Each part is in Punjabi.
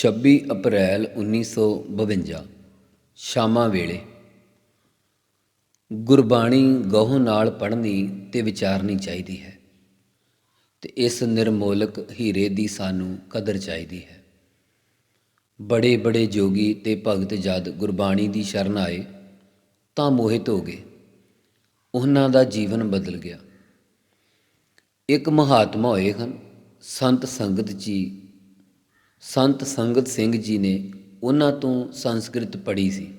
26 ਅਪ੍ਰੈਲ 1952 ਸ਼ਾਮਾਂ ਵੇਲੇ। ਗੁਰਬਾਣੀ ਗਹੁ ਨਾਲ ਪੜ੍ਹਨੀ ਤੇ ਵਿਚਾਰਨੀ ਚਾਹੀਦੀ ਹੈ ਤੇ ਇਸ ਨਿਰਮੋਲਕ ਹੀਰੇ ਦੀ ਸਾਨੂੰ ਕਦਰ ਚਾਹੀਦੀ ਹੈ। ਬੜੇ ਬੜੇ ਜੋਗੀ ਤੇ ਭਗਤ ਜਦ ਗੁਰਬਾਣੀ ਦੀ ਸ਼ਰਨ ਆਏ, ਤਾਂ ਮੋਹਿਤ ਹੋ ਗਏ। ਉਹਨਾਂ ਦਾ ਜੀਵਨ ਬਦਲ ਗਿਆ। ਇੱਕ ਮਹਾਤਮਾ ਹੋਏ ਹਨ, ਸੰਤ ਸੰਗਤ ਜੀ ਸੰਤ ਸੰਗਤ ਸਿੰਘ ਜੀ ਨੇ ਉਹਨਾਂ ਤੋਂ ਸੰਸਕ੍ਰਿਤ ਪੜ੍ਹੀ ਸੀ।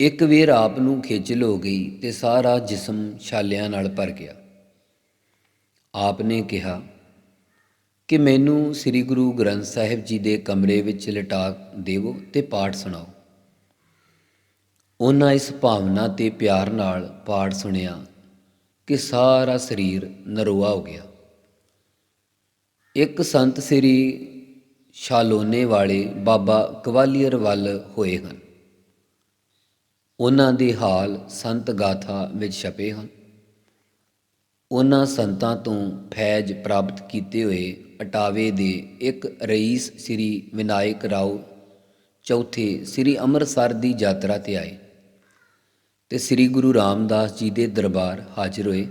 ਇੱਕ ਵੇਰ ਆਪ ਨੂੰ ਖੇਚਲ ਹੋ ਗਈ ਤੇ ਸਾਰਾ ਜਿਸਮ ਛਾਲਿਆਂ ਨਾਲ ਭਰ ਗਿਆ। ਆਪ ਨੇ ਕਿਹਾ, ਕਿ ਮੈਨੂੰ ਸ੍ਰੀ ਗੁਰੂ ਗ੍ਰੰਥ ਸਾਹਿਬ ਜੀ ਦੇ ਕਮਰੇ ਵਿੱਚ ਲਟਾ ਦੇਵੋ ਤੇ ਪਾਠ ਸੁਣਾਓ। ਉਹਨਾਂ ਇਸ ਭਾਵਨਾ ਤੇ ਪਿਆਰ ਨਾਲ ਪਾਠ ਸੁਣਿਆ ਕਿ ਸਾਰਾ ਸਰੀਰ ਨਰੋਆ ਹੋ ਗਿਆ। ਇੱਕ ਸੰਤ ਸ੍ਰੀ ਸ਼ਾਲੋਨੇ ਵਾਲੇ ਬਾਬਾ ਗਵਾਲੀਅਰ ਵੱਲ ਹੋਏ ਹਨ। ਉਹਨਾਂ ਦੇ ਹਾਲ ਸੰਤ ਗਾਥਾ ਵਿੱਚ ਛਪੇ ਹਨ। ਉਹਨਾਂ ਸੰਤਾਂ ਤੋਂ ਫੈਜ ਪ੍ਰਾਪਤ ਕੀਤੇ ਹੋਏ ਅਟਾਵੇ ਦੇ ਇੱਕ ਰਈਸ ਸ੍ਰੀ ਵਿਨਾਇਕ ਰਾਓ ਚੌਥੇ ਸ੍ਰੀ ਅੰਮ੍ਰਿਤਸਰ ਦੀ ਯਾਤਰਾ ਤੇ ਆਏ ਤੇ ਸ੍ਰੀ ਗੁਰੂ ਰਾਮਦਾਸ ਜੀ ਦੇ ਦਰਬਾਰ ਹਾਜ਼ਰ ਹੋਏ।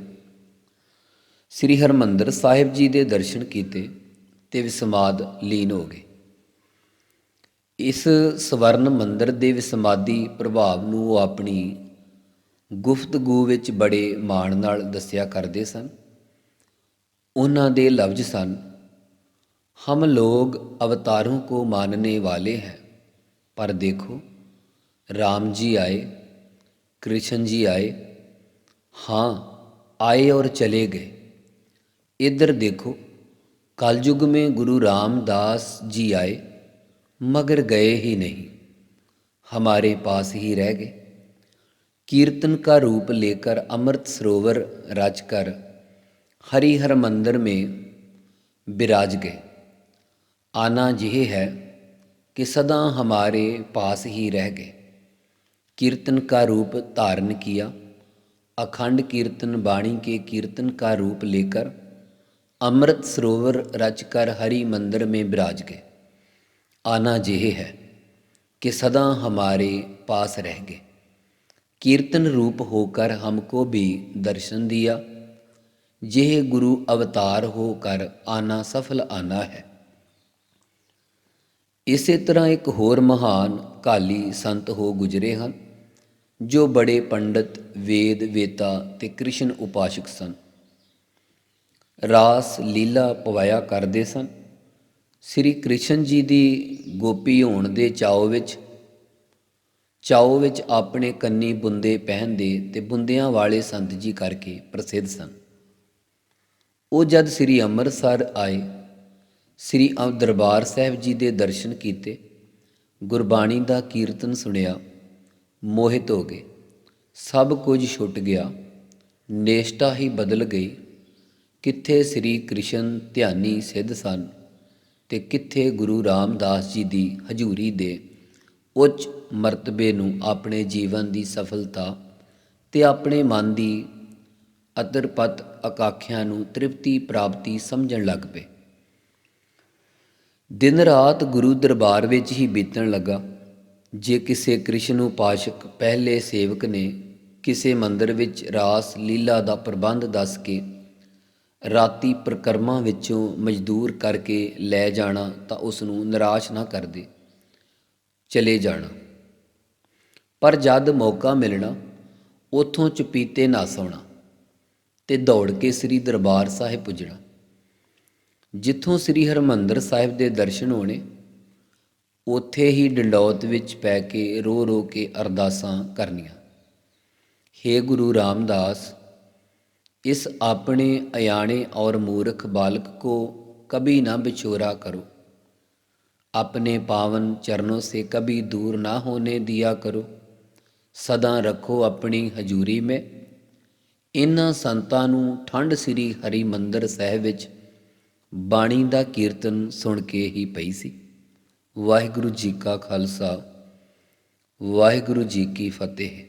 ਸ੍ਰੀ ਹਰਮੰਦਰ ਸਾਹਿਬ ਜੀ ਦੇ ਦਰਸ਼ਨ ਕੀਤੇ ਤੇ ਵਿਸਮਾਦ ਲੀਨ ਹੋ ਗਏ। ਇਸ ਸਵਰਨ ਮੰਦਰ ਦੇ ਵਿਸਮਾਦੀ ਪ੍ਰਭਾਵ ਨੂੰ ਉਹ ਆਪਣੀ ਗੁਫ਼ਤਗੂ ਵਿੱਚ ਬੜੇ ਮਾਣ ਨਾਲ ਦੱਸਿਆ ਕਰਦੇ ਸਨ। ਉਹਨਾਂ ਦੇ ਲਫ਼ਜ਼ ਸਨ, ਹਮ ਲੋਗ ਅਵਤਾਰੋਂ ਕੋ ਮਾਨਨੇ ਵਾਲੇ ਹੈ, ਪਰ ਦੇਖੋ, ਰਾਮ ਜੀ ਆਏ, ਕ੍ਰਿਸ਼ਨ ਜੀ ਆਏ, ਹਾਂ, ਆਏ ਔਰ ਚਲੇ ਗਏ। इधर देखो, कलयुग में गुरु रामदास जी आए, मगर गए ही नहीं। हमारे पास ही रह गए। कीर्तन का रूप लेकर अमृत सरोवर रचकर हरिहर मंदिर में विराज गए। आना यह है कि सदा हमारे पास ही रह गए। कीर्तन का रूप धारण किया, अखंड कीर्तन, वाणी के कीर्तन का रूप लेकर अमृत सरोवर रचकर हरि मंदिर में विराज गए आना यह है कि सदा हमारे पास रह गए कीर्तन रूप होकर हमको भी दर्शन दिया यह गुरु अवतार होकर आना सफल आना है ਇਸੇ ਤਰ੍ਹਾਂ ਇੱਕ ਹੋਰ ਮਹਾਨ ਕਾਲੀ ਸੰਤ ਹੋ ਗੁਜਰੇ ਹਨ ਜੋ ਬੜੇ ਪੰਡਤ ਵੇਦ ਵੇਤਾ ਤੇ ਕ੍ਰਿਸ਼ਨ ਉਪਾਸ਼ਕ ਸਨ ਰਾਸ ਲੀਲਾ ਪਵਾਇਆ ਕਰਦੇ ਸਨ। ਸ੍ਰੀ ਕ੍ਰਿਸ਼ਨ ਜੀ ਦੀ ਗੋਪੀ ਹੋਣ ਦੇ ਚਾਉ ਵਿੱਚ ਚਾਉ ਵਿੱਚ ਆਪਣੇ ਕੰਨੀ ਬੁੰਦੇ ਪਹਿਨਦੇ ਤੇ ਬੁੰਦਿਆਂ ਵਾਲੇ ਸੰਤ ਜੀ ਕਰਕੇ ਪ੍ਰਸਿੱਧ ਸਨ। ਉਹ ਜਦ ਸ੍ਰੀ ਅੰਮ੍ਰਿਤਸਰ ਆਏ, ਸ੍ਰੀ ਦਰਬਾਰ ਸਾਹਿਬ ਜੀ ਦੇ ਦਰਸ਼ਨ ਕੀਤੇ, ਗੁਰਬਾਣੀ ਦਾ ਕੀਰਤਨ ਸੁਣਿਆ, ਮੋਹਿਤ ਹੋ ਗਏ। ਸਭ ਕੁਝ ਛੁੱਟ ਗਿਆ, ਨੇਸ਼ਟਾ ਹੀ ਬਦਲ ਗਈ। ਕਿੱਥੇ ਸ੍ਰੀ ਕ੍ਰਿਸ਼ਨ ਧਿਆਨੀ ਸਿੱਧ ਸਨ ਤੇ ਕਿੱਥੇ ਗੁਰੂ ਰਾਮਦਾਸ ਜੀ ਦੀ ਹਜ਼ੂਰੀ ਦੇ ਉੱਚ ਮਰਤਬੇ ਨੂੰ ਆਪਣੇ ਜੀਵਨ ਦੀ ਸਫਲਤਾ ਤੇ ਆਪਣੇ ਮਨ ਦੀ ਅਤਰਪਤ ਆਕਾਂਖਿਆ ਨੂੰ ਤ੍ਰਿਪਤੀ ਪ੍ਰਾਪਤੀ ਸਮਝਣ ਲੱਗ ਪਏ। ਦਿਨ ਰਾਤ ਗੁਰੂ ਦਰਬਾਰ ਵਿੱਚ ਹੀ ਬੀਤਣ ਲੱਗਾ, ਜੇ ਕਿਸੇ ਕ੍ਰਿਸ਼ਨ ਉਪਾਸ਼ਕ ਪਹਿਲੇ ਸੇਵਕ ਨੇ ਕਿਸੇ ਮੰਦਰ ਵਿੱਚ ਰਾਸ ਲੀਲਾ ਦਾ ਪ੍ਰਬੰਧ ਦੱਸ ਕੇ ਰਾਤੀ ਪ੍ਰਕਰਮਾਂ ਵਿੱਚੋਂ ਮਜ਼ਦੂਰ ਕਰਕੇ ਲੈ ਜਾਣਾ ਤਾਂ ਉਸ ਨੂੰ ਨਿਰਾਸ਼ ਨਾ ਕਰਦੇ ਚਲੇ ਜਾਣਾ। ਪਰ ਜਦ ਮੌਕਾ ਮਿਲਣਾ, ਉਥੋਂ ਚਪੀਤੇ ਨਾ ਸੌਣਾ ਤੇ ਦੌੜ ਕੇ ਸ੍ਰੀ ਦਰਬਾਰ ਸਾਹਿਬ ਪੁੱਜਣਾ। ਜਿੱਥੋਂ ਸ੍ਰੀ ਹਰਮੰਦਰ ਸਾਹਿਬ ਦੇ ਦਰਸ਼ਨ ਹੋਣੇ, ਉੱਥੇ ਹੀ ਡੰਡੌਤ ਵਿੱਚ ਪੈ ਕੇ ਰੋ ਰੋ ਕੇ ਅਰਦਾਸਾਂ ਕਰਨੀਆਂ। ਹੇ ਗੁਰੂ ਰਾਮਦਾਸ इस अपने अयाणे और मूर्ख बालक को कभी ना बिछोरा करो अपने पावन चरणों से कभी दूर ना होने दिया करो सदा रखो अपनी हजूरी में ਇਨ੍ਹਾਂ ਸੰਤਾਂ ਨੂੰ ਠੰਡ ਸ੍ਰੀ ਹਰੀ ਮੰਦਰ ਸਾਹਿਬ ਵਿੱਚ ਬਾਣੀ ਦਾ ਕੀਰਤਨ ਸੁਣ ਕੇ ਹੀ ਪਈ ਸੀ ਵਾਹਿਗੁਰੂ ਜੀ ਕਾ ਖਾਲਸਾ ਵਾਹਿਗੁਰੂ ਜੀ ਕੀ ਫਤਿਹ